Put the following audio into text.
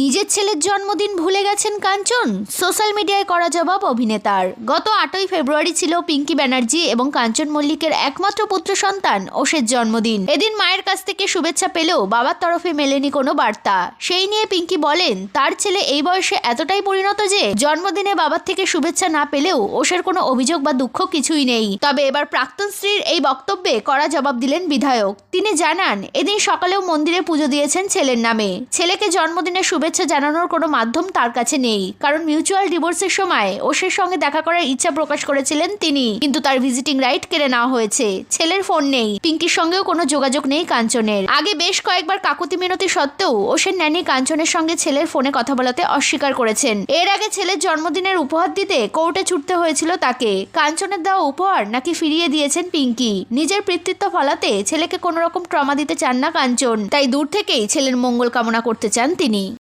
নিজের ছেলের জন্মদিন ভুলে গেছেন কাঞ্চন? সোশ্যাল মিডিয়ায় করা জবাব অভিনেতার। গত আটই ফেব্রুয়ারি ছিল পিঙ্কি ব্যানার্জি এবং কাঞ্চন মল্লিকের একমাত্র পুত্র সন্তান ওষের জন্মদিন। এদিন মায়ের কাছ থেকে শুভেচ্ছা পেলেও বাবার তরফে মেলেনি কোনো বার্তা। সেই নিয়ে পিঙ্কি বলেন, তার ছেলে এই বয়সে এতটাই পরিণত যে জন্মদিনে বাবার থেকে শুভেচ্ছা না পেলেও ওষের কোনো অভিযোগ বা দুঃখ কিছুই নেই। তবে এবার প্রাক্তন স্ত্রীর এই বক্তব্যে কড়া জবাব দিলেন বিধায়ক। তিনি জানান, এদিন সকালেও মন্দিরে পুজো দিয়েছেন ছেলের নামে। ছেলেকে জন্মদিনের শুভেচ্ছা জানানোর কোনো মাধ্যম তার কাছে নেই। কারণ মিউচুয়াল ডিভোর্সের সময় ওষের সঙ্গে দেখা করার ইচ্ছা প্রকাশ করেছিলেন তিনি। কিন্তু তার ভিজিটিং রাইট কেড়ে নেওয়া হয়েছে। ছেলের ফোন নেই। পিঙ্কির সঙ্গেও কোনো যোগাযোগ নেই কাঞ্চনের। আগে বেশ কয়েকবার কাকুতি মিনতি সত্ত্বেও ওষের ন্যানি কাঞ্চনের সঙ্গে ছেলের ফোনে কথা বলাতে অস্বীকার করেছেন। এর আগে ছেলের জন্মদিনের উপহার দিতে কোর্টে ছুটতে হয়েছিল তাকে। কাঞ্চনের দেওয়া উপহার নাকি ফিরিয়ে দিয়েছেন পিঙ্কি। নিজের পিতৃত্ব ফলাতে ছেলেকে কোনো রকম ট্রমা দিতে চান না কাঞ্চন। তাই দূর থেকেই ছেলের মঙ্গল কামনা করতে চান তিনি।